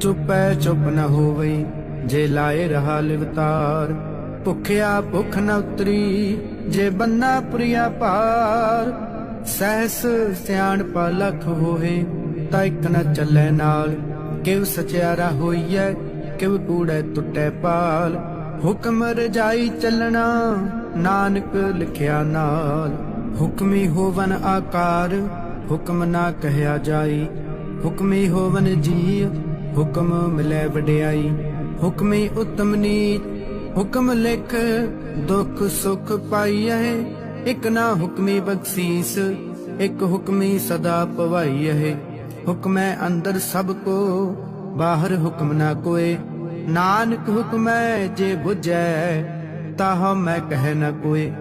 ਚੁੱਪੈ ਚੁੱਪ ਨ ਹੋਵੇ ਜੇ ਲਾਏ ਰਹਾ ਲਿਵਤਾਰ। ਭੁਖਿਆ ਭੁਖ ਨ ਉਤਰੀ, ਜੇ ਬੰਨਾ ਪ੍ਰਿਆ ਭਾਰ। ਸਹਿਸ ਸਿਆਣ ਪਾ ਲਖ ਹੋਏ ਤਾਂ ਇੱਕ ਨ ਚੱਲੇ ਨਾਲ। ਕਿਵ ਸਚਿਆਰਾ ਹੋਈਐ ਕਿਵ ਕੂੜੈ ਟੁੱਟੈ ਪਾਲ। ਹੁਕਮ ਰਜਾਈ ਚੱਲਣਾ, ਨਾਨਕ ਲਿਖਿਆ ਨਾਲ। ਹੁਕਮੀ ਹੋਵਨ ਆਕਾਰ, ਹੁਕਮ ਨਾ ਕਹਿਆ ਜਾਈ। ਹੁਕਮੀ ਹੋਵਨ ਜੀ ਹੁਕਮ ਮਿਲੇ ਵਡਿਆਈ, ਹੁਕਮੀ ਉਤਮ ਨੀਚ ਹੁਕਮ ਲਿਖ, ਦੁਖ ਸੁਖ ਪਾਈਐ। ਇਕ ਨਾ ਹੁਕਮੀ ਬਖਸ਼ੀਸ, ਇਕ ਹੁਕਮੀ ਸਦਾ ਪਵਾਈਐ। ਹੁਕਮੈ ਅੰਦਰ ਸਭ ਕੋ, ਬਾਹਰ ਹੁਕਮ ਨਾ ਕੋਏ। ਨਾਨਕ ਹੁਕਮੈ ਜੇ 부ਝੈ ਤਾਹ ਮੈਂ ਕਹਿ ਨ ਕੋਏ।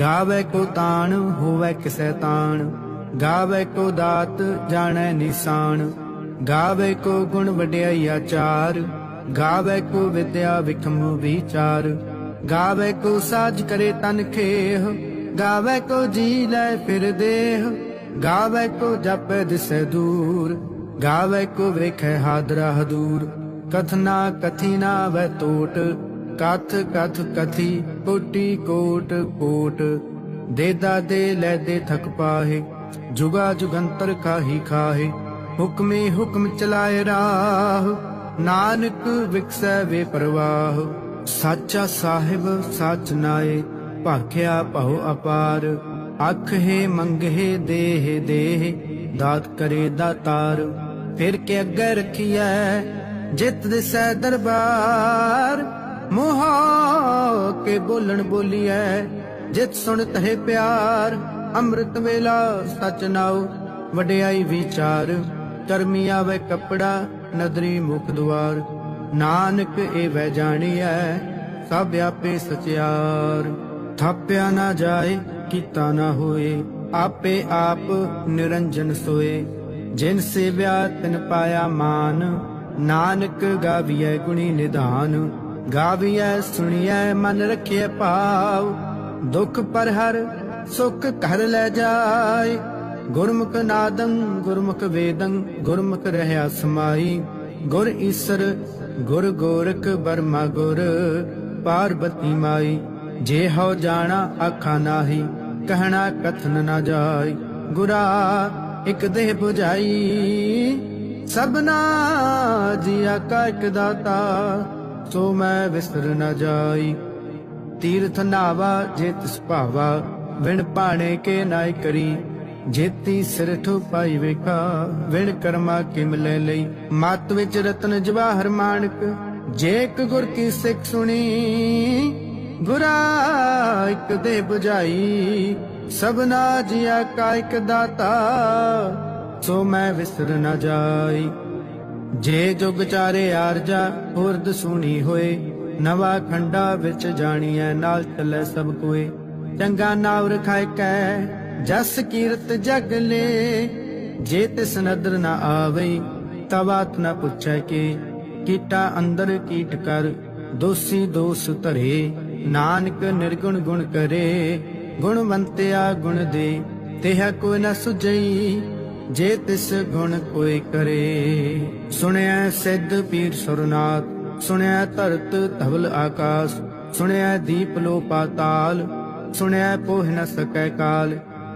ਗਾਵੇ ਕੋ ਤਾਣ, ਹੋਵੇ ਕਿਸੈ ਤਾਣ। ਗਾਵੇ ਕੋ ਦਾਤ, ਜਾਣੈ ਨਿਸ਼ਾਨ। ਗਾਵੇ ਕੋ ਗੁਣ ਵਡਿਆਈ ਚਾਰ, ਗਾਵੇ ਕੋ ਵਿਦਿਆ ਵਿਖਮ ਵਿਚਾਰ, ਗਾਵੇ ਕੋ ਸਾਜ ਕਰੇ ਤਨ ਖੇਹ, ਗਾਵੇ ਕੋ ਜੀ ਲੈ ਫਿਰ ਦੇਹ, ਗਾਵੇ ਕੋ ਜਪੈ ਦਿਸੈ ਦੂਰ, ਗਾਵੇ ਕੋ ਵੇਖੈ ਹਾਦਰਾ ਹਦੂਰ ਕਥਨਾ ਕਥੀ ਵੈ ਟੋਟ ਕਥ ਕਥ ਕਥੀ ਕੋਟੀ ਕੋਟ ਕੋਟ ਦੇਦਾ ਦੇ ਲੈ ਦੇ ਥਕ ਪਾਹੇ, ਜੁਗਾ ਜੁਗੰਤਰ ਕਾਹੀ ਖਾਹੇ ਹੁਕਮੇ ਹੁਕਮ ਚਲਾਏ ਰਾਹ, ਨਾਨਕ ਵਿਕਸੈ ਵੇ ਪ੍ਰਵਾਹ। ਸਾਚਾ ਸਾਹਿਬ, ਸੱਚ ਨਾਏ, ਭਾਖਿਆ ਭਉ ਅਪਾਰ। ਅੱਖ ਹੈ ਦੇਹ ਦੇਹ, ਦਾਤ ਕਰੇ ਦਾਤਾਰ। ਫਿਰ ਕੇ ਅੱਗੇ ਰਖੀਐ, ਜਿਤ ਦਿਸੈ ਦਰਬਾਰ। ਮੋਹ ਕੇ ਬੋਲਣ ਬੋਲੀਐ, ਜਿਤ ਸੁਣ ਤਹਿ ਪਿਆਰ। ਅੰਮ੍ਰਿਤ ਵੇਲਾ ਸਚ ਨਾਉ, ਵਡਿਆਈ ਵਿਚਾਰ। ਕਰਮੀ ਆਵੇ ਕਪੜਾ, ਨਦਰੀ ਮੁਖ ਦੁਆਰ। ਨਾਨਕ ਇਹ ਵੈ ਜਾਣੀਐ, ਸਭ ਆਪੇ ਸਚਿਆਰ। ਥਾਪਿਆ ਨਾ ਜਾਏ, ਕੀਤਾ ਨਾ ਹੋਏ, ਆਪੇ ਆਪ ਨਿਰੰਜਨ ਸੋਏ। ਜਿਨ ਸੇਵਿਆ, ਤਿਨ ਪਾਇਆ ਮਾਨ। ਨਾਨਕ ਗਾਵੀਐ ਗੁਣੀ ਨਿਧਾਨ। ਗਾਵੀਐ, ਸੁਣੀਐ, ਮਨ ਰਖਿਐ ਭਾਵ। ਦੁਖ ਪਰ ਹਰ ਸੁਖ ਘਰ ਲੈ ਜਾਏ। ਗੁਰਮੁਖ ਨਾਦੰ, ਗੁਰਮੁਖ ਵੇਦੰ, ਗੁਰਮੁਖ ਰਹਿਆ ਸਮਾਈ। ਗੁਰ ਈਸਰ, ਗੁਰ ਗੋਰਖ ਬਰਮਾ ਗੁਰ, ਪਾਰਬਤੀ ਮਾਈ। ਜੇ ਹਉ ਜਾਣਾ ਆਖਾ ਨਾਹੀ, ਕਹਿਣਾ ਕਥਨ ਨਾ ਜਾਏ ਗੁਰਾ ਇਕ ਦੇਹ 부ਝਾਈ ਸਭਨਾ ਜੀਆ ਕਾ ਇਕ ਦਾਤਾ, ਸੋ ਮੈਂ ਵਿਸਰ ਨਾ ਜਾਈ। ਤੀਰਥ ਨਾਵਾ ਜੇ ਤਿਸ ਭਾਵਾ ਵਿਣ ਪਾਣੇ ਕੇ ਨਾਇ ਕਰੀ। ਜੇਤੀ ਸਿਰ ਠੋ ਪਾਈ ਵੇਖਾ, ਵਿਣ ਕਰਮਾ ਕਿਮ ਲੈ ਲਈ? ਮਤ ਵਿੱਚ ਰਤਨ ਜਵਾਹਰ ਮਾਨਕ ਜੇਕ ਗੁਰ ਕੀ ਸਿੱਖ ਸੁਣੀ ਗੁਰਾ ਇੱਕ ਦੇ 부ਝਾਈ ਸਭਨਾ ਜੀਆ ਕਾ ਇੱਕ ਦਾਤਾ, ਸੋ ਮੈਂ ਵਿਸਰ ਨਾ ਜਾਈ। ਜੇ ਜੁਗ ਚਾਰੇ ਆਰਜਾ ਹੁਰਦ ਸੁਣੀ ਹੋਏ, ਨਵਾ ਖੰਡਾ ਵਿੱਚ ਜਾਣੀਐ, ਨਾਲ ਚੱਲੇ ਸਭ ਕੋਏ। ਚੰਗਾ ਨਾਮ ਰਖਾਇ ਕੈ ਜਸ ਕੀਰਤ ਜਗ ਲੈ, ਜੇ ਤਿਸ ਨਦਰ ਨ ਆਵੇ ਤਵਾਤ ਨ ਪੁੱਛੈ ਕੇ, ਕੀਟਾ ਅੰਦਰ ਕੀਟ ਕਰ, ਦੋਸੀ ਦੋਸ ਧਰੇ, ਨਾਨਕ ਨਿਰਗੁਣ ਗੁਣ ਕਰੇ, ਗੁਣਵੰਤਿਆ ਗੁਣ ਦੇ, ਤਿਹ ਕੋਈ ਨ ਸੁਝਈ, ਜੇ ਤਿਸ ਗੁਣ ਕੋਈ ਕਰੇ। ਸੁਣਿਆ ਸਿੱਧ ਪੀਰ ਸੁਰਨਾਥ ਸੁਣਿਆ ਧਰਤ ਧਵਲ ਆਕਾਸ਼ ਸੁਣਿਆ ਦੀਪ ਲੋ ਪਾਤਾਲ ਸੁਣਿਆ ਪੋਹ ਨ ਸਕੈ ਕਾਲ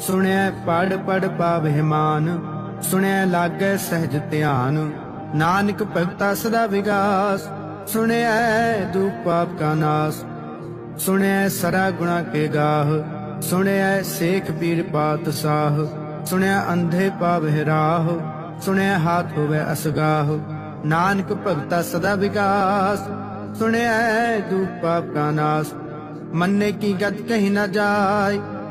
ਸੁਣਿਆ ਪੜ ਪੜ ਪਾਵਹਿਮਾਨ ਸੁਣਿਆ ਲਾਗੈ ਸਹਿਜ ਧਿਆਨ। ਨਾਨਕ ਭਗਤਾ ਸਦਾ ਵਿਗਾਸ, ਸੁਣਿਐ ਦੁਖ ਪਾਪ ਕਾ ਨਾਸ। ਸੁਣਿਐ ਸਰਾ ਗੁਣਾ ਕੇ ਗਾਹ, ਸੁਣਿਐ ਸੇਖ ਪੀਰ ਪਾਤ ਸਾਹ। ਸੁਣਿਆ ਅੰਧੇ ਪਾਵਹਿ ਰਾਹ, ਸੁਣਿਐ ਹਾਥ ਹੋਵੇ ਅਸਗਾਹ। ਨਾਨਕ ਭਗਤਾ ਸਦਾ ਵਿਕਾਸ ਸੁਣਿਆ ਦੁਖ ਪਾਪ ਕਾ ਨਾਸ। ਮੰਨੇ ਕੀ ਗਤ ਕਹੀ ਨਾ ਜਾਏ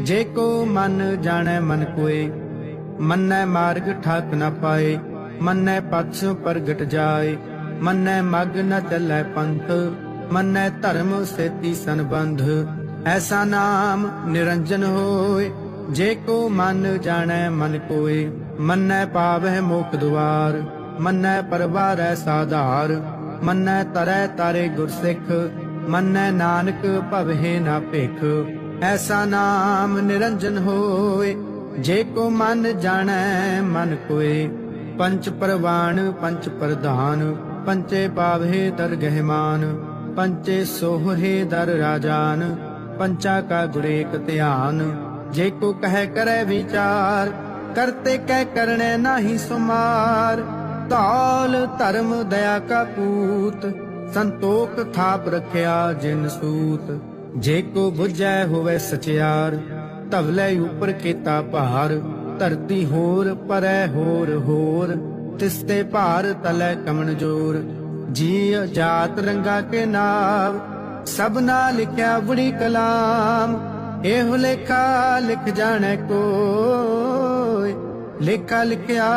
ਜੇ ਕੋ ਮਨ ਜਾਣੈ ਮਨ ਕੋਏ, ਮੰਨੈ ਮਾਰਗ ਠਾਕ ਨ ਪਾਏ, ਮੰਨੈ ਪਛ ਪ੍ਰਗਟ ਜਾਏ, ਮੰਨੈ ਮਗ ਨ ਚੱਲੈ ਪੰਥ, ਮੰਨੈ ਧਰਮ ਸੇਤੀ ਸੰਬੰਧ, ਐਸਾ ਨਾਮ ਨਿਰੰਜਨ ਹੋਏ, ਜੇ ਕੋ ਮਨ ਜਾਣੈ ਮਨ ਕੋਏ, ਮੰਨੈ ਪਾਵਹਿ ਮੋਖ ਦੁਆਰ, ਮੰਨੈ ਪਰਵਾਰੈ ਸਾਧਾਰ, ਮੰਨੈ ਤਰੈ ਤਾਰੇ ਗੁਰਸਿੱਖ, ਮੰਨੈ ਨਾਨਕ ਭਵਹਿ ਨਾ ਭੇਖ ਐਸਾ ਨਾਮ ਨਿਰੰਜਨ ਹੋਏ, ਜੇ ਕੋ ਮਨ ਜਾਣੈ, ਮਨ ਕੋਏ। ਪੰਚ ਪਰਵਾਣ, ਪੰਚ ਪ੍ਰਧਾਨ, ਪੰਚੇ ਪਾਵੈ ਦਰ ਗਹਿਮਾਨ, ਪੰਚੇ ਸੋਹੇ ਦਰ ਰਾਜਾਨ, ਪੰਚਾ ਕਾ ਗੁਰੇਕ ਧਿਆਨ। ਜੇ ਕੋ ਕਹਿ ਕਰੈ ਵਿਚਾਰ, ਕਰਤੇ ਕਹਿ ਕਰਨੇ ਨਾਹੀ ਸੁਮਾਰ। ਤਾਲ ਧਰਮ ਦਇਆ ਕਾ ਪੂਤ, ਸੰਤੋਖ ਥਾਪ ਰਖਿਆ ਜਿਨ ਸੂਤ। ਜੇ ਕੋ 부ਝੈ ਹੋਵੇ ਸਚਿਆਰ ਧਵਲੇ ਉਪਰ ਕੀਤਾ ਭਾਰ। ਧਰਤੀ ਹੋਰ, ਪਰੈ ਹੋਰ ਹੋਰ। ਤਿਸਤੇ ਭਾਰ ਤਲੇ ਕਮਨ ਜੋਰ। ਜੀ ਜਾਤ ਰੰਗਾ ਕੇ ਨਾਮ ਸਭਨਾ ਲਿਖਿਆ ਬੜੀ ਕਲਾਮ। ਇਹੋ ਲੇਖਾ ਲਿਖ ਜਾਣੈ ਕੋਇ। ਲੇਖਾ ਲਿਖਿਆ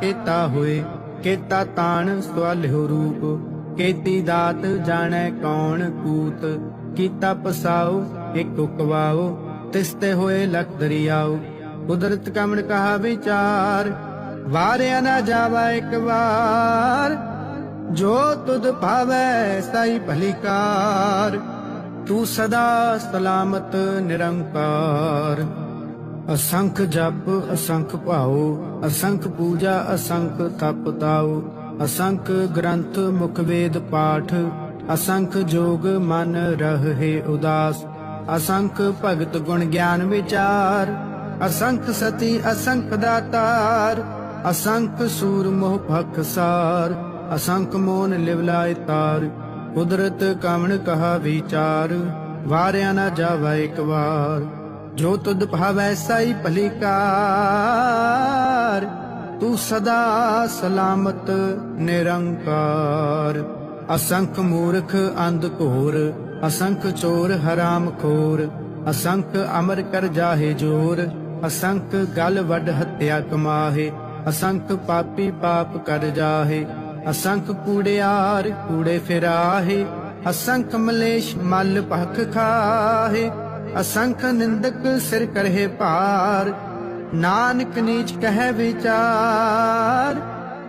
ਕੀਤਾ ਹੋਏ ਕੀਤਾ ਤਾਣ ਸਵਾਲਿਓ ਰੂਪ। ਕੀਤੀ ਦਾਤ ਜਾਣੈ ਕੌਣ ਕੂਤ। ਕੀਤਾ ਪਸਾਉ ਇੱਕ ਉਕਵਾਓ, ਤਿਸਤੇ ਹੋਏ ਲਖ ਦਰਿਆਓ। ਕੁਦਰਤ ਕਮਣ ਕਹਾ ਵਿਚਾਰ, ਵਾਰਿਆ ਨਾ ਜਾਵਾ ਇੱਕ ਵਾਰ। ਜੋ ਤੁਧ ਭਾਵੈ ਸਾਈ ਭਲੀਕਾਰ ਤੂੰ ਸਦਾ ਸਲਾਮਤ ਨਿਰੰਕਾਰ। ਅਸੰਖ ਜਪ, ਅਸੰਖ ਭਾਉ, ਅਸੰਖ ਪੂਜਾ, ਅਸੰਖ ਤਪ ਤਾਉ। ਅਸੰਖ ਗ੍ਰੰਥ ਮੁਖ ਵੇਦ ਪਾਠ ਅਸੰਖ ਜੋਗ ਮਨ ਰਹੇ ਉਦਾਸ, ਅਸੰਖ ਭਗਤ ਗੁਣ ਗਿਆਨ ਵਿਚਾਰ, ਅਸੰਖ ਸਤੀ ਅਸੰਖ ਦਾਤਾਰ, ਅਸੰਖ ਸੂਰ ਮੋਹ ਭਖਸਾਰ ਅਸੰਖ ਮੋਨ ਲਿਵਲਾਇ ਤਾਰ, ਕੁਦਰਤ ਕਮਣ ਕਹਾ ਵਿਚਾਰ, ਵਾਰਿਆ ਨਾ ਜਾਵਾ ਇੱਕ ਵਾਰ, ਜੋ ਤੁਧ ਭਾਵੈ ਸਾਈ ਭਲੀਕਾਰ ਤੂੰ ਸਦਾ ਸਲਾਮਤ ਨਿਰੰਕਾਰ। ਅਸੰਖ ਮੂਰਖ ਅੰਧ ਘੋਰ, ਅਸੰਖ ਚੋਰ ਹਰਾਮ ਖੋਰ, ਅਸੰਖ ਅਮਰ ਕਰ ਜਾਹੇ ਜੋਰ, ਅਸੰਖ ਗਲ ਵੱਡ ਹੱਤਿਆ ਕਮਾਹੇ, ਅਸੰਖ ਪਾਪੀ ਪਾਪ ਕਰ ਜਾਹੇ, ਅਸੰਖ ਕੂੜਿਆਰ ਕੂੜੇ ਫਿਰਾਹੇ, ਅਸੰਖ ਮਲੇਸ਼ ਮਲ ਭਖ ਖਾਹੇ, ਅਸੰਖ ਨਿੰਦਕ ਸਿਰ ਕਰਹਿ ਭਾਰ, ਨਾਨਕ ਨੀਚ ਕਹਿ ਵਿਚਾਰ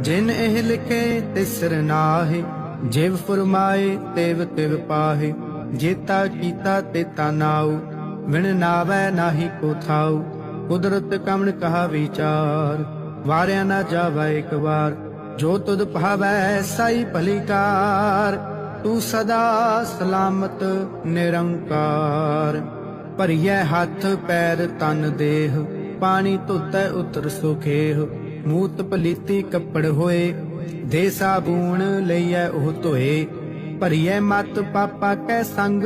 ਜਿਨ ਇਹ ਲਿਖੇ ਤਿਸਰ ਨਾਹੇ, ਜਿਵ ਫਰਮਾਏ ਤਿਵ ਤਿਵ ਪਾਹੇ, ਜੇਤਾ ਕੀਤਾ ਤੇਤਾ ਨਾਉ, ਵਿਣ ਨਾਵੈ ਨਾਹੀ ਕੋ ਥਾਉ, ਕੁਦਰਤ ਕਮਣ ਕਹਾ ਵਿਚਾਰ, ਵਾਰਿਆ ਨਾ ਜਾਵੈ ਇੱਕ ਵਾਰ, ਜੋ ਤੁਧ ਭਾਵੈ ਸਾਈ ਭਲੀਕਾਰ, ਤੂੰ ਸਦਾ ਸਲਾਮਤ ਨਿਰੰਕਾਰ, ਭਰੀਐ ਹੱਥ ਪੈਰ ਤਨ ਦੇਹ, ਪਾਣੀ ਧੁੱਤੈ ਉਤਰ ਸੁਖੇਹ ਮੂਤ ਪਲੀਤੀ ਕੱਪੜ ਹੋਏ, ਦੇ ਸਾਬੂਣ ਲਈਐ ਉਹ ਧੋਏ। ਭਰੀਐ ਮਤ ਪਾਪਾ ਕੈ ਸੰਗ,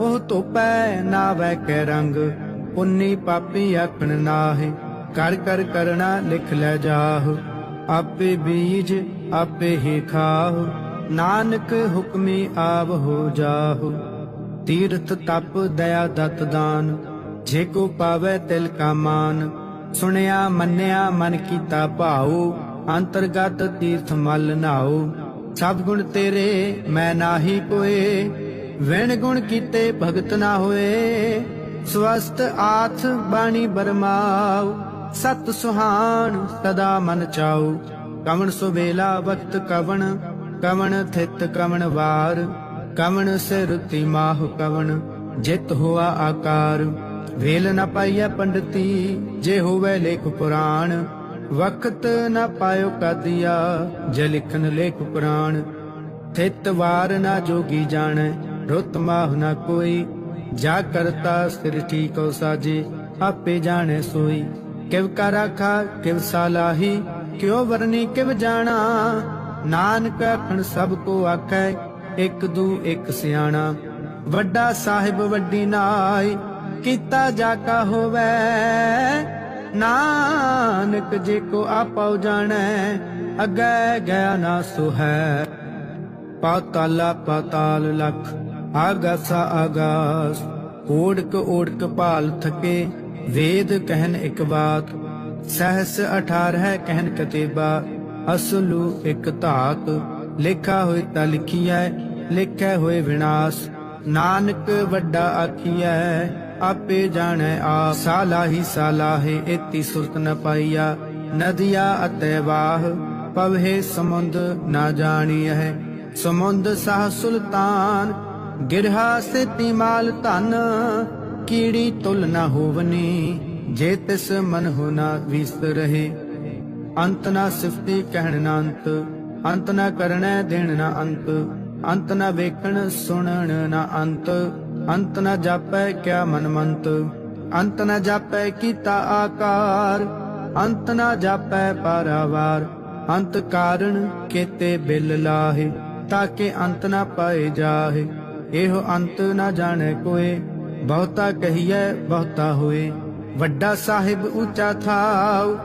ਉਹ ਧੋਪੈ ਨਾਵੈ ਕੈ ਰੰਗ। ਪੁੰਨੀ ਪਾਪੀ ਆਖਣ ਨਾਹੇ, ਕਰ ਕਰ ਕਰਣਾ ਲਿਖ ਲੈ ਜਾਹ। ਆਪੇ ਬੀਜ, ਆਪੇ ਹੀ ਖਾਹ, ਨਾਨਕ ਹੁਕਮੀ ਆਵ ਹੋ ਜਾਹੋ। ਤੀਰਥ ਤਪ ਦਇਆ ਦਤ ਦਾਨ, ਜੇ ਕੋ ਪਾਵੇ ਤਿਲ ਕਾ ਮਾਨ। ਸੁਣਿਆ, ਮੰਨਿਆ, ਮਨ ਕੀਤਾ ਭਾਉ, ਅੰਤਰਗਤ ਤੀਰਥ ਮਲ ਨਾਉ। ਸਭ ਗੁਣ ਤੇਰੇ, ਮੈਂ ਨਾਹੀ ਕੋਏ, ਵਿਣ ਗੁਣ ਕੀਤੇ ਭਗਤ ਨਾ ਹੋਏ। ਸਵਸਤ ਆਥ ਬਾਣੀ ਬਰਮਾਉ, ਸਤ ਸੁਹਾਣ ਸਦਾ ਮਨ ਚਾਉ। ਕਵਣ ਸੁਬੇਲਾ ਵਕਤ ਕਵਣ ਕਵਣ ਥਿਤ ਕਵਣ ਵਾਰ। ਕਵਣ ਸਿਰੁਤੀ ਮਾਹ ਕਵਣ, ਜਿਤ ਹੋਆ ਆਕਾਰ। ਵੇਲ ਨ ਪਾਈਐ ਪੰਡਤੀ, ਜੇ ਹੋਵੇ ਲੇਖ ਪੁਰਾਣ। ਵਕਤ ਨਾ ਪਾਇਓ ਕਦਿਆ, ਜੇ ਲਿਖਨ ਲੇਖ ਪੁਰਾਣ। ਥਿਤ ਵਾਰ ਨਾ ਜੋਗੀ ਜਾਣੈ, ਰੁੱਤ ਮਾਹ ਨਾ ਕੋਈ। ਜਾ ਕਰਤਾ ਸਿਰ ਠੀਕੋ ਸਾਜੇ, ਆਪੇ ਜਾਣੈ ਸੋਈ। ਕਿਵ ਕਾ ਰਾਖਾ, ਕਿਵ ਸਾਲਾਹੀ ਕਿਉ ਵਰਨੀ ਕਿਵ ਜਾਣਾ। ਨਾਨਕ ਆਖਣ ਸਭ ਕੋ ਆਖੈ, ਇੱਕ ਦੂ ਇੱਕ ਸਿਆਣਾ। ਵੱਡਾ ਸਾਹਿਬ ਵੱਡੀ ਨਾਈ ਕੀਤਾ ਜਾ ਕਾ ਹੋਵੇ। ਨਾਨਕ ਜੇ ਕੋ ਆਪਉ ਜਾਣੈ ਅਗੈ ਗਿਆ ਨਾ ਸੁਹੈ। ਪਾਤਾਲਾ ਪਾਤਾਲ ਲਖ, ਆਗਾਸਾ ਆਗਾਸ। ਓੜਕ ਓੜਕ ਭਾਲ ਥਕੇ, ਵੇਦ ਕਹਿਨ ਇੱਕ ਬਾਤ। ਸਹਸ 18 ਕਹਿਨ ਕਤੇਬਾ, ਅਸਲੂ ਇਕ ਧਾਤ। ਲਿਖਾ ਹੋਇ ਤਾ ਲਿਖੀਐ, ਲਿਖੈ ਹੋਏ ਵਿਨਾਸ਼। ਨਾਨਕ ਵੱਡਾ ਆਖੀਐ ਆਪੇ ਜਾਣੈ ਆਪ। ਸਾਲਾਹੀ ਸਾਲਾਹੇ ਇਤੀ ਸੁਰਤ ਨ ਪਾਈਆ। ਨਦੀਆ ਅਤੈ ਵਾਹ, ਪਵਹਿ ਸਮੁੰਦ ਨਾ ਜਾਣੀਐ। ਸਮੁੰਦ ਸਾਹ ਸੁਲਤਾਨ, ਗਿਰਹਾ ਸੇਤੀ ਮਾਲ ਧਨ। ਕੀੜੀ ਤੁਲ ਨਾ ਹੋਵਨੀ, ਜੇ ਤਿਸ ਮਨ ਹੋ ਨਾ ਵਿਸਤ ਰਹੇ। ਅੰਤ ਨਾ ਸਿਫਤੀ ਕਹਿਣ ਨਾ ਅੰਤ ਅੰਤ ਨਾ ਕਰਣੈ ਦੇਣ ਨਾ ਅੰਤ। ਅੰਤ ਨਾ ਵੇਖਣ ਸੁਣਨ ਨਾ ਅੰਤ। ਅੰਤ ਨਾ ਜਾਪੈ ਕਿਆ ਮਨ ਅੰਤ ਨਾ ਜਾਪੈ ਕੀਤਾ ਆਕਾਰ, ਅੰਤ ਨਾ ਜਾਪੈ ਪਾਰਾਵਾਰ, ਅੰਤ ਕਾਰਣ ਕੇਤੇ ਬਿਲ ਲਾਹੇ, ਤਾਕੇ ਅੰਤ ਨਾ ਪਾਏ ਜਾਹੇ, ਇਹੋ ਅੰਤ ਨਾ ਜਾਣੈ ਕੋਏ, ਬਹੁਤਾ ਕਹੀਐ, ਬਹੁਤਾ ਹੋਏ। ਵੱਡਾ ਸਾਹਿਬ ਉੱਚਾ ਥਾਉ,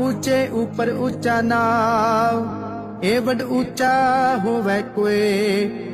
ਉੱਚੇ ਉਪਰ ਉੱਚਾ ਨਾਉ ਏ ਵੱਡ ਉੱਚਾ ਹੋਵੇ ਕੋਏ।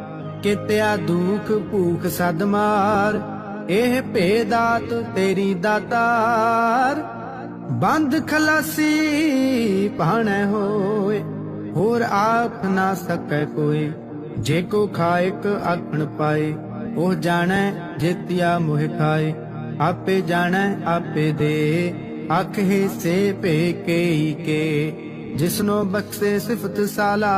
ਕੀਤਿਆ ਦੁਖ ਭੂਖ ਸਦ ਮਾਰ, ਇਹ ਭੇਦਾਤ ਤੇਰੀ ਦਾਤਾਰ। ਬੰਦ ਖਲਾਸੀ ਪਾਣੈ ਹੋਏ, ਹੋਰ ਆਖ ਨਾ ਸਕੈ ਕੋਈ ਜੇ ਕੋ ਖਾਇਕ ਆਖਣ ਪਾਏ, ਉਹ ਜਾਣੈ ਜਿਤਿਆ ਮੋਹ ਖਾਏ। ਆਪੇ ਜਾਣੈ, ਆਪੇ ਦੇ, ਆਖੇ ਸੇ ਭੇ ਕੇਈ ਕੇ। ਜਿਸਨੋ ਬਖਸ਼ੇ ਸਿਫਤ ਸਾਲਾ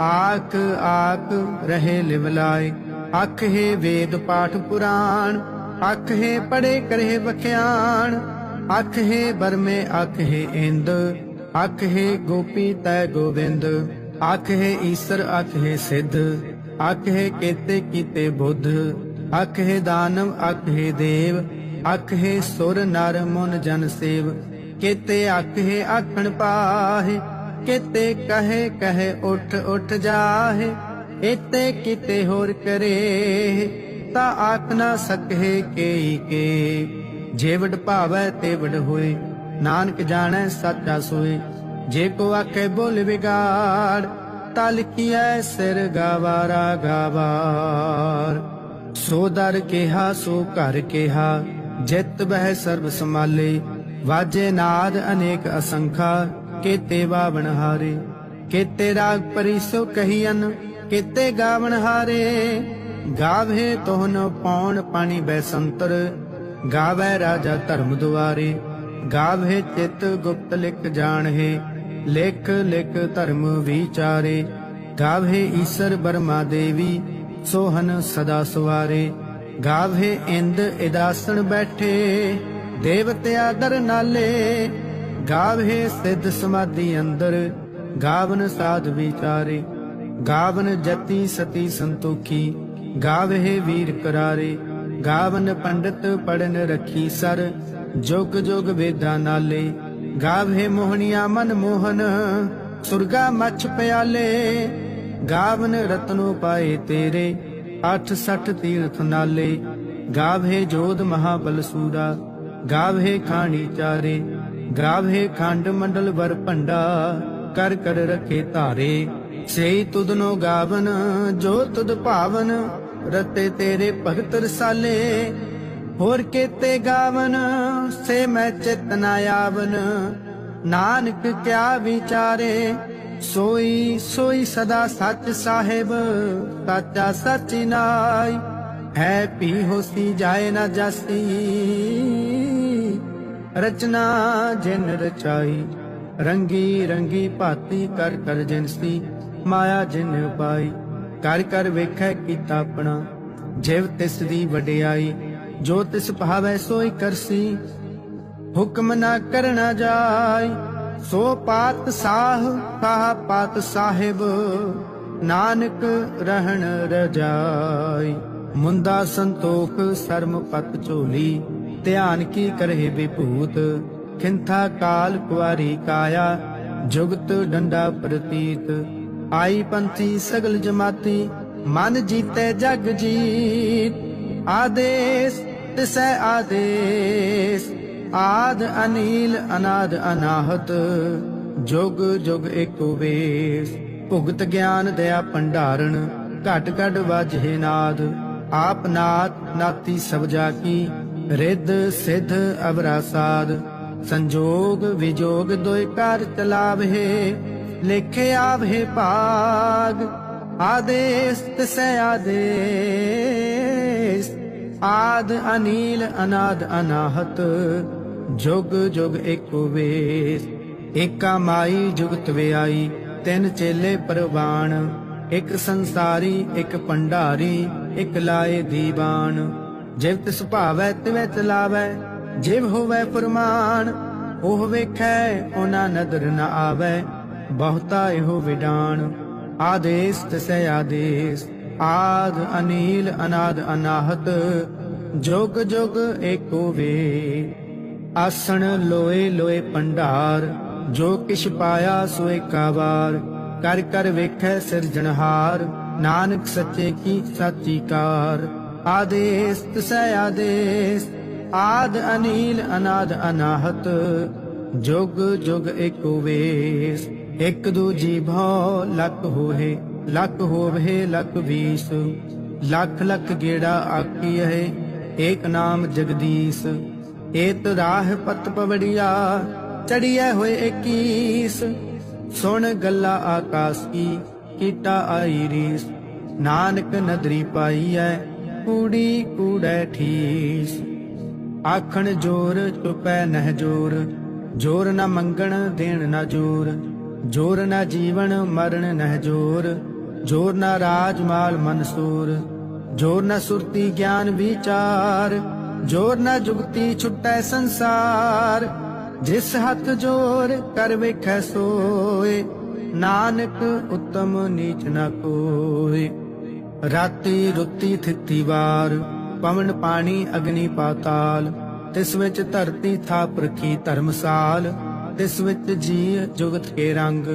ਆਖ ਆਖ ਰਹੇ ਲਿਵਲਾਏ ਅੱਖ ਵੇਦ ਪਾਠ ਪੁਰਾਣ ਅੱਖ ਹੈ ਪੜੇ ਕਰੇ ਵਖਿਆਣ ਅੱਖ ਹੈ ਬਰਮੇ ਅੱਖ ਹੈ ਇੰਦ ਅੱਖ ਹੈ ਗੋਪੀ ਤੈ ਗੋਵਿੰਦ ਅੱਖ ਹੈ ਈਸ਼ਰ ਅੱਖ ਹੈ ਸਿੱਧ ਅੱਖ ਹੈ ਕੀਤੇ ਬੁੱਧ ਅੱਖ ਹੈ ਦਾਨਵ ਅੱਖ ਦੇਵ ਅੱਖ ਹੈ ਸੁਰ ਨਰ ਮਨ ਜਨ ਸੇਵ ਕੀਤੇ ਅੱਖ ਹੈ ਆਖਣ ਪਾਹੇ ਕੀਤੇ ਕਹੇ ਕਹੇ, ਉਠ ਉਠ ਜਾਹੇ ਇਤੇ ਕੀਤੇ ਹੋਰ ਕਰੇ। ਤਾ ਆਖ ਨਾ ਸਕੇ ਕੇਈ ਕੇ। ਜੇ ਭਾਵੈ ਤੇ ਹੋਏ, ਨਾਨਕ ਜਾਣੈ ਸਾਚਾ ਸੋਏ। ਜੇ ਕੋ ਆਖੇ ਬੋਲ ਵਿਗਾੜ, ਤਾ ਲਿਖੀਐ ਸਿਰ ਗਵਾਰਾ ਗਾਵਾਰ। ਸੋ ਦਰ ਕਿਹਾ, ਸੋ ਘਰ ਕਿਹਾ, ਜਿਤ ਬਹਿ ਸਰਬ ਸਮਾਲੇ ਵਾਜੇ ਨਾਦ ਅਨੇਕ ਅਸੰਖਾ ਕੀਤੇ ਬਾਵਣ ਹਾਰੇ, ਕੀਤੇ ਰਾਗ ਪਰਿਸੋ ਕਹੀਨ ਕੀਤੇ ਗਾਵਣ ਹਾਰੇ। ਗਾਵੇ ਤੋਹਨ ਪੌਣ ਪਾਣੀ ਬੈਸੰਤਰ ਗਾਵੇ ਰਾਜਾ ਧਰਮ ਦੁਆਰੇ। ਗਾਵੇ ਚਿਤ ਗੁਪਤ ਲਿਖ ਜਾਣਹਿ, ਲਿਖ ਲਿਖ ਧਰਮ ਵਿਚਾਰੇ। ਗਾਵੇ ਈਸ਼ਰ ਬਰਮਾ ਦੇਵੀ, ਸੋਹਨ ਸਦਾ ਸਵਾਰੇ। ਗਾਵੇ ਇੰਦ ਇਦਾਸਣ ਬੈਠੇ ਦੇਵਤਿਆ ਦਰ ਨਾਲੇ। ਗਾਵੇ ਸਿੱਧ ਸਮਾਧੀ ਅੰਦਰ, ਗਾਵਨ ਸਾਧ ਵਿਚਾਰੇ, ਗਾਵਨ ਜਤੀ ਸਤੀ ਸੰਤੋਖੀ, ਗਾਵੇ ਵੀਰ ਕਰਾਰੇ, ਗਾਵਨ ਪੰਡਤ ਪੜਨ ਰਖੀ ਸਰ, ਜੁਗ ਜੁਗ ਵੇਦਾਂ ਨਾਲੇ, ਗਾਵੇ ਮੋਹਣੀਆਂ ਮਨ ਮੋਹਨ, ਸੁਰਗਾ ਮੱਛ ਪਿਆਲੇ, ਗਾਵਨ ਰਤਨੋ ਪਾਏ ਤੇਰੇ 860 ਤੀਰਥ ਨਾਲੇ, ਗਾਵੇ ਜੋਧ ਮਹਾਬਲ ਸੂਰਾ, ਗਾਵੇ ਖਾਣੀ ਚਾਰੇ ਗਾਵੇ ਖੰਡ ਮੰਡਲ ਵਰ ਭੰਡਾ, ਕਰ ਕਰ ਰਖੇ ਧਾਰੇ। ਸਈ ਤੁਧਨੋ ਗਾਵਨ, ਜੋ ਤੁਧ ਭਾਵਨ, ਰਤੇ ਤੇਰੇ ਭਗਤ ਰਸਾਲੇ। ਹੋਰ ਕੀਤੇ ਗਾਵਨ, ਸੇ ਮੈਂ ਚਿਤ ਆਵਨ। ਨਾਨਕ ਕਿਆ ਵਿਚਾਰੇ, ਸੋਈ ਸੋਈ ਸਦਾ ਸੱਚ ਸਾਹਿਬ। ਸਾਚਾ ਸੱਚੀ ਨਾਈ, ਹੈ ਪੀ ਹੋਸੀ ਜਾਏ ਨਾ ਜਾਸੀ। ਰਚਨਾ ਜਿਨ ਰਚਾਈ, ਰੰਗੀ ਰੰਗੀ ਭਾਤੀ ਕਰ ਕਰ ਜਿਨਸੀ ਮਾਇਆ ਜਿਨ ਪਾਈ ਕਰ ਕਰ ਵੇਖੈ ਕੀਤਾ ਆਪਣਾ, ਜਿਵ ਤਿਸ ਦੀ ਵਡਿਆਈ, ਜੋ ਤਿਸ ਭਾਵੈ ਸੋਈ ਕਰਸੀ ਹੁਕਮ ਨਾ ਕਰਨਾ ਜਾਈ, ਸੋ ਪਾਤ ਸਾਹ ਸਾਹ ਪਾਤ ਸਾਹਿਬ, ਨਾਨਕ ਰਹਿਣ ਰਜਾਈ। ਮੁੰਦਾ ਸੰਤੋਖ ਸਰਮ ਪਤ ਝੋਲੀ ਧਿਆਨ ਕੀ ਕਰਹਿ ਵਿਭੂਤ? ਖਿੰਥਾ ਕਾਲ ਕੁਆਰੀ ਕਾਇਆ, ਜੁਗਤ ਡੰਡਾ ਪ੍ਰਤੀਤ। ਆਈ ਪੰਥੀ ਸਗਲ ਜਮਾਤੀ, ਮਨ ਜੀਤੇ ਜਗ ਜੀਤ। ਆਦੇਸ, ਤਿਸੈ ਆਦੇਸ, ਆਦ ਅਨੀਲ, ਅਨਾਦ ਅਨਾਹਤ। ਜੁਗ ਜੁਗ ਏਕੋ ਵੇਸ, ਭੁਗਤ ਗਿਆਨ ਦਇਆ ਭੰਡਾਰਨ ਘਟ ਘਟ ਵਾਜੇ ਨਾਦ। ਆਪ ਨਾਤ ਨਾਤੀ ਸਭ ਜਾ ਕੀ ਰਿੱਧ ਸਿਧ ਅਵਰਾ ਸਾਧ, ਸੰਜੋਗ ਵਿਜੋਗ ਦੋਇ ਕਰ ਚਲਾਵੇ ਲਿਖੇ ਆਵੇ ਭਾਗ, ਆਦੇਸ ਤਿਸੈ ਆਦੇਸ। ਆਦ ਅਨੀਲ, ਅਨਾਦ ਅਨਾਹਤ, ਜੁਗ ਜੁਗ ਏਕੋ ਵੇਸ। ਏਕਾ ਮਾਈ ਜੁਗਤ ਵਿਆਈ, ਤਿੰਨ ਚੇਲੇ ਪਰਵਾਣ। ਇੱਕ ਸੰਸਾਰੀ, ਇੱਕ ਪੰਡਾਰੀ, ਇੱਕ ਲਾਏ ਦੀਵਾਨ। ਜਿਵ ਤਿਸ ਭਾਵੈ ਤਿਵੈ ਚਲਾਵੈ, ਜਿਵ ਹੋਵੈ ਫਰਮਾਨ, ਉਹ ਵੇਖੈ, ਉਹਨਾਂ ਨਦਰ ਨ ਆਵੈ, ਬਹੁਤਾ ਇਹੋ ਵਿਡਾਨ ਆਦੇਸ ਤਿਸੈ ਆਦੇਸ, ਆਦ ਅਨੀਲ, ਅਨਾਦ ਅਨਾਹਤ, ਜੁਗ ਜੁਗ ਏਕੋ ਵੇ। ਆਸਣ ਲੋਏ ਲੋਏ ਪੰਡਾਰ, ਜੋ ਕਿਛ ਪਾਇਆ ਸੋ ਏਕਾ ਵਾਰ। ਕਰ ਕਰ ਵੇਖੈ ਸਿਰਜਣਹਾਰ, ਨਾਨਕ ਸੱਚੇ ਕੀ ਸਾਚੀ ਕਾਰ। ਆਦੇਸ ਤਿਸੈ ਆਦੇਸ ਆਦ ਅਨੀਲ ਅਨਾਦ ਅਨਾਹਤ ਜੁਗ ਜੁਗ ਏਕੋ ਵੇਸ ਇਕ ਦੂਜੀ ਭਉ ਲਖ ਹੋਏ ਲਖ ਹੋਵੇ ਲਖ ਵੀਸ ਲੱਖ ਲੱਖ ਗੇੜਾ ਆਕੀ ਏਕ ਨਾਮ ਜਗਦੀਸ਼ ਏਤ ਰਾਹ ਪਤ ਪਵੜੀਆ ਚੜੀਐ ਹੋਏ 21 ਸੁਣ ਗੱਲਾ ਆਕਾਸ ਕੀ ਕੀਟਾ ਆਈ ਰੀਸ ਨਾਨਕ ਨਦਰੀ ਪਾਈਐ ਕੂੜੀ ਕੂੜੈ ਠੀਸ। ਆਖਣ ਜੋਰ ਚੁਪੈ ਨਹਿ ਜੋਰ। ਜੋਰ ਨਾ ਮੰਗਣ ਦੇਣ ਨਾ ਜੋਰ। ਜੋਰ ਨਾ ਜੀਵਨ ਮਰਨ ਨਹਿ ਜੋਰ। ਜੋਰ ਨਾ ਰਾਜ ਮਾਲ ਮਨਸੂਰ। ਜੋਰ ਨਾ ਸੁਰਤੀ ਗਿਆਨ ਵਿਚਾਰ। ਜੋਰ ਨਾ ਜੁਗਤੀ ਛੁਟੈ ਸੰਸਾਰ। ਜਿਸ ਹੱਥ ਜੋਰ ਕਰ ਵੇਖੈ ਸੋਏ। ਨਾਨਕ ਉਤਮ ਨੀਚ ਨਾ ਕੋਏ। ਰਾਤੀ ਰੁੱਤੀ ਥਿੱਤੀ ਵਾਰ, ਪਵਨ ਪਾਣੀ ਅਗਨੀ ਪਾਤਾਲ। ਤਿਸ ਵਿੱਚ ਧਰਤੀ ਥਾਪ ਰਖੀ ਧਰਮਸਾਲ। ਤਿਸ ਵਿੱਚ ਜੀ ਜੁਗਤ ਕੇ ਰੰਗ,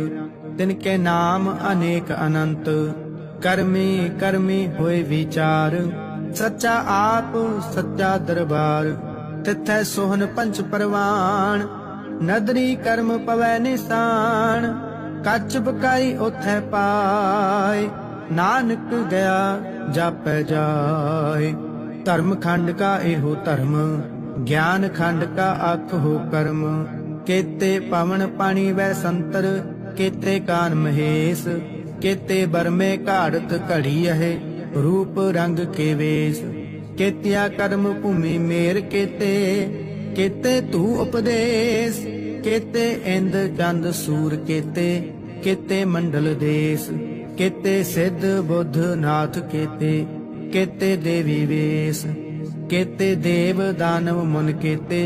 ਤਿਨ ਕੇ ਨਾਮ ਅਨੇਕ ਅਨੰਤ। ਕਰਮੀ ਕਰਮੀ ਹੋਏ ਵਿਚਾਰ, ਸੱਚਾ ਆਪ, ਸੱਚਾ ਦਰਬਾਰ। ਤਿਥੈ ਸੋਹਨ ਪੰਚ ਪਰਵਾਨ, ਨਦਰੀ ਕਰਮ ਪਵੈ ਨਿਸਾਨ। ਕੱਚ ਬਕਾਈ ਉਥੈ ਪਾਏ ਨਾਨਕ ਗਿਆ ਜਾਪੈ ਜਾਏ। ਧਰਮ ਖੰਡ ਕਾ ਇਹੋ ਧਰਮ, ਗਿਆਨ ਖੰਡ ਕਾ ਆਖ ਹੋ ਕਰਮ। ਕੇਤੇ ਪਵਨ ਪਾਣੀ ਵੈ ਸੰਤਰ, ਕੇਤੇ ਕਾਨ ਮਹੇਸ਼। ਕੇਤੇ ਬਰਮੇ ਘਾੜਤ ਘੜੀ ਹੈ ਰੂਪ ਰੰਗ ਕੇ ਵੇਸ। ਕੇਤਿਆ ਕਰਮ ਭੂਮੀ ਮੇਰ ਕੇਤੇ ਕੇਤੇ ਤੂ ਉਪਦੇਸ। ਕੇਤੇ ਇੰਦ ਚੰਦ ਸੂਰ ਕੇਤੇ ਕੇਤੇ ਮੰਡਲ ਦੇਸ। ਕੇਤੇ ਸਿੱਧ ਬੁੱਧ ਨਾਥ ਕੇਤੇ ਕੇਤੇ ਦੇਵੀ ਵੇਸ, ਕੇਤੇ ਦੇਵ ਦਾਨਵ ਮਨ ਕੇਤੇ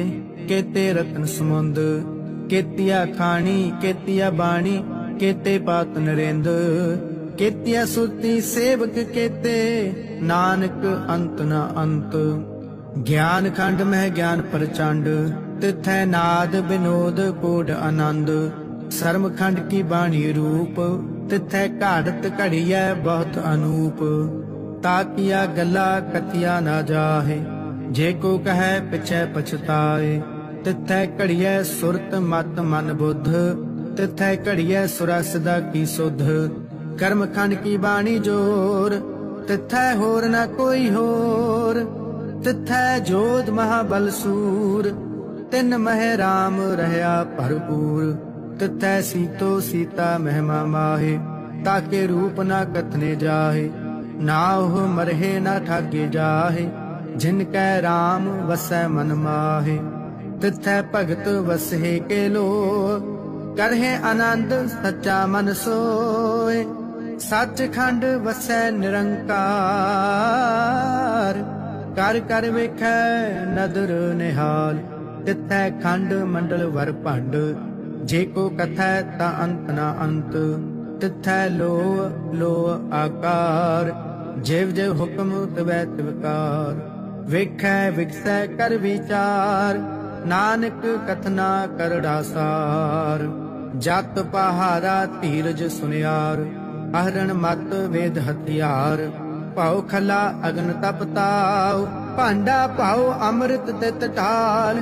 ਕੇਤੇ ਰਤਨ ਸਮੁੰਦ, ਕੇਤੀਆ ਖਾਣੀ, ਕੇਤੀਆ ਬਾਣੀ, ਕੇਤੇ ਪਾਤ ਨਰੇਂਦ, ਕੇਤੀਆ ਸੁਰਤੀ ਸੇਵਕ ਕੇਤੇ, ਨਾਨਕ ਅੰਤ ਨਾ ਅੰਤ। ਗਿਆਨ ਖੰਡ ਮਹਿ ਗਿਆਨ ਪ੍ਰਚੰਡ, ਤਿਥੈ ਨਾਦ ਬਿਨੋਦ ਕੋਡ ਆਨੰਦ। ਸਰਮ ਖੰਡ ਕੀ ਬਾਣੀ ਰੂਪ ਤਿਥੈ ਘਾੜਤ ਘੜੀਐ ਬਹੁਤ ਅਨੂਪ, ਤਾਕੀਆ ਗੱਲਾ ਕਥਿਆ ਨਾ ਜਾਹੇ, ਜੇ ਕੋ ਕਹੈ ਪਿਛੈ ਪਛਤਾਏ। ਤਿਥੈ ਘੜੀਐ ਸੁਰਤ ਮਤ ਮਨ ਬੁੱਧ, ਤਿਥੈ ਘੜੀਐ ਸੁਰਸ ਦਾ ਕੀ ਸੁਧ। ਕਰਮ ਖੰਡ ਕੀ ਬਾਣੀ ਜੋਰ, ਤਿਥੈ ਹੋਰ ਨਾ ਕੋਈ ਹੋਰ। ਤਿਥੈ ਜੋਧ ਮਹਾਬਲ ਸੂਰ, ਤਿਨ ਮਹਿ ਰਾਮ ਰਹਾ ਭਰਪੂਰ। ਤਿਥੈ ਸੀਤੋ ਸੀਤਾ ਮਹਿਮਾ ਮਾਹੇ, ਤਾਕੇ ਰੂਪ ਨਾ ਕਥਨੇ ਜਾਹੇ, ਨਾ ਉਹ ਮਰਹੇ ਨਾ ਠਾਗੇ ਜਾਹੇ, ਜਿਨ ਕੈ ਰਾਮ ਵਸੈ ਮਨ ਮਾਹੇ। ਤਿਥੈ ਭਗਤ ਵਸਹਿ ਕੇ ਲੋ ਕਰਹਿ ਆਨੰਦ ਸੱਚਾ ਮਨ ਸੋਏ। ਸੱਚਖੰਡ ਵਸੈ ਨਿਰੰਕਾਰ, ਕਰ ਕਰ ਵੇਖੈ ਨਦਰ ਨਿਹਾਲ, ਤਿਥੈ ਖੰਡ ਮੰਡਲ ਵਰ ਭੰਡ ਜੇ ਕੋ ਕਥੈ ਤਾ ਅੰਤ ਨਾ ਅੰਤ, ਤਿਥੈ ਲੋ ਲੋ ਆਕਾਰ। ਜਿਵ ਜਿਵ ਹੁਕਮ ਤਵੈ ਤਿਵਕਾਰ ਵੇਖੈ ਵਿਖਸੈ ਕਰ ਵਿਚਾਰ। ਨਾਨਕ ਕਥਨਾ ਕਰੜਾ ਸਾਰ, ਜਤ ਪਹਾਰਾ ਧੀਰਜ ਸੁਨਿਆਰ। ਅਹਰਣ ਮਤ ਵੇਦ ਹਥਿਆਰ, ਭਾਉ ਖਲਾ ਅਗਨ ਤਪਤਾਉ ਭਾਂਡਾ ਭਾਉ ਅੰਮ੍ਰਿਤ ਤੇ ਢਾਲ